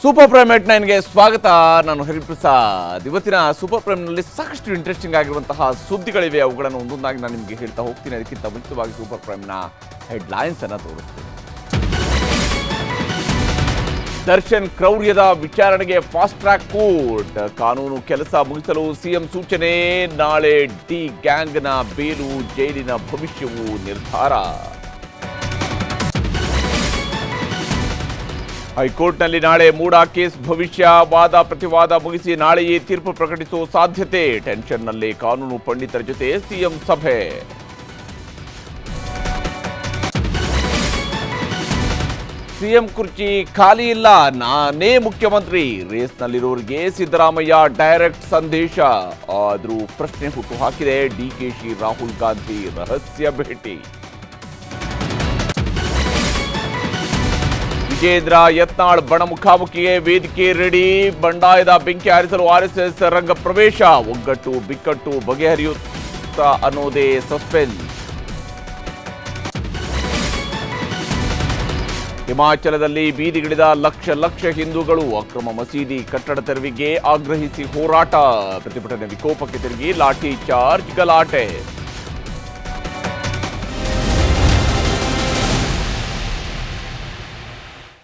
Super prime eight ನೈನ್ಗೆ ಸ್ವಾಗತ. ನಾನು ಹರಿಪ್ರಸಾದ್ ಇವತ್ತಿನ ಸೂಪರ್ ಪ್ರೈಮ್ನಲ್ಲಿ ಸಾಕಷ್ಟು ಇಂಟ್ರೆಸ್ಟಿಂಗ್ ಆಗಿರುವಂತಹ ಸುದ್ದಿಗಳಿವೆ. ಅವುಗಳನ್ನು ಒಂದೊಂದಾಗಿ ನಾನು ನಿಮಗೆ ಹೇಳ್ತಾ ಹೋಗ್ತೀನಿ. ಅದಕ್ಕಿಂತ ಮುಂಚಿತವಾಗಿ ಸೂಪರ್ ಪ್ರೈಮ್ನ ಹೆಡ್ಲೈನ್ಸ್ ಅನ್ನು ತೋರಿಸ್ತೀನಿ. ದರ್ಶನ್ ಕ್ರೌರ್ಯದ ವಿಚಾರಣೆಗೆ ಫಾಸ್ಟ್ ಟ್ರ್ಯಾಕ್ ಕೋರ್ಟ್ ಕಾನೂನು ಕೆಲಸ ಮುಗಿಸಲು ಸಿಎಂ ಸೂಚನೆ. ನಾಳೆ ಡಿ ಗ್ಯಾಂಗ್ನ ಬೇಲು ಜೈಲಿನ ಭವಿಷ್ಯವು ನಿರ್ಧಾರ. ಹೈಕೋರ್ಟ್ನಲ್ಲಿ ನಾಳೆ ಮೂಡಾ ಕೇಸ್ ಭವಿಷ್ಯ, ವಾದ ಪ್ರತಿವಾದ ಮುಗಿಸಿ ನಾಳೆಯೇ ತೀರ್ಪು ಪ್ರಕಟಿಸುವ ಸಾಧ್ಯತೆ. ಟೆನ್ಷನ್ನಲ್ಲಿ ಕಾನೂನು ಪಂಡಿತರ ಜೊತೆ ಸಿಎಂ ಸಭೆ. ಸಿಎಂ ಕುರ್ಚಿ ಖಾಲಿ ಇಲ್ಲ, ನಾನೇ ಮುಖ್ಯಮಂತ್ರಿ. ರೇಸ್ನಲ್ಲಿರೋರಿಗೆ ಸಿದ್ದರಾಮಯ್ಯ ಡೈರೆಕ್ಟ್ ಸಂದೇಶ. ಆದರೂ ಪ್ರಶ್ನೆ ಹುಟ್ಟು ಹಾಕಿದೆ ಡಿಕೆಶಿ ರಾಹುಲ್ ಗಾಂಧಿ ರಹಸ್ಯ ಭೇಟಿ. ವಿಜೇಂದ್ರ, ಯತ್ನಾಳ್ ಬಣ ಮುಖಾಮುಖಿಗೆ ವೇದಿಕೆ ರೆಡಿ. ಬಂಡಾಯದ ಬೆಂಕಿ ಹಾರಿಸಲು ಆರ್ಎಸ್ಎಸ್ ರಂಗ ಪ್ರವೇಶ. ಒಗ್ಗಟ್ಟು, ಬಿಕ್ಕಟ್ಟು ಬಗೆಹರಿಯುತ್ತ ಅನ್ನೋದೇ ಸಸ್ಪೆನ್ಸ್. ಹಿಮಾಚಲದಲ್ಲಿ ಬೀದಿಗಿಳಿದ ಲಕ್ಷ ಲಕ್ಷ ಹಿಂದೂಗಳು ಅಕ್ರಮ ಮಸೀದಿ ಕಟ್ಟಡ ತೆರವಿಗೆ ಆಗ್ರಹಿಸಿ ಹೋರಾಟ. ಪ್ರತಿಭಟನೆ ವಿಕೋಪಕ್ಕೆ ತಿರುಗಿ ಲಾಠಿ ಚಾರ್ಜ್ ಗಲಾಟೆ.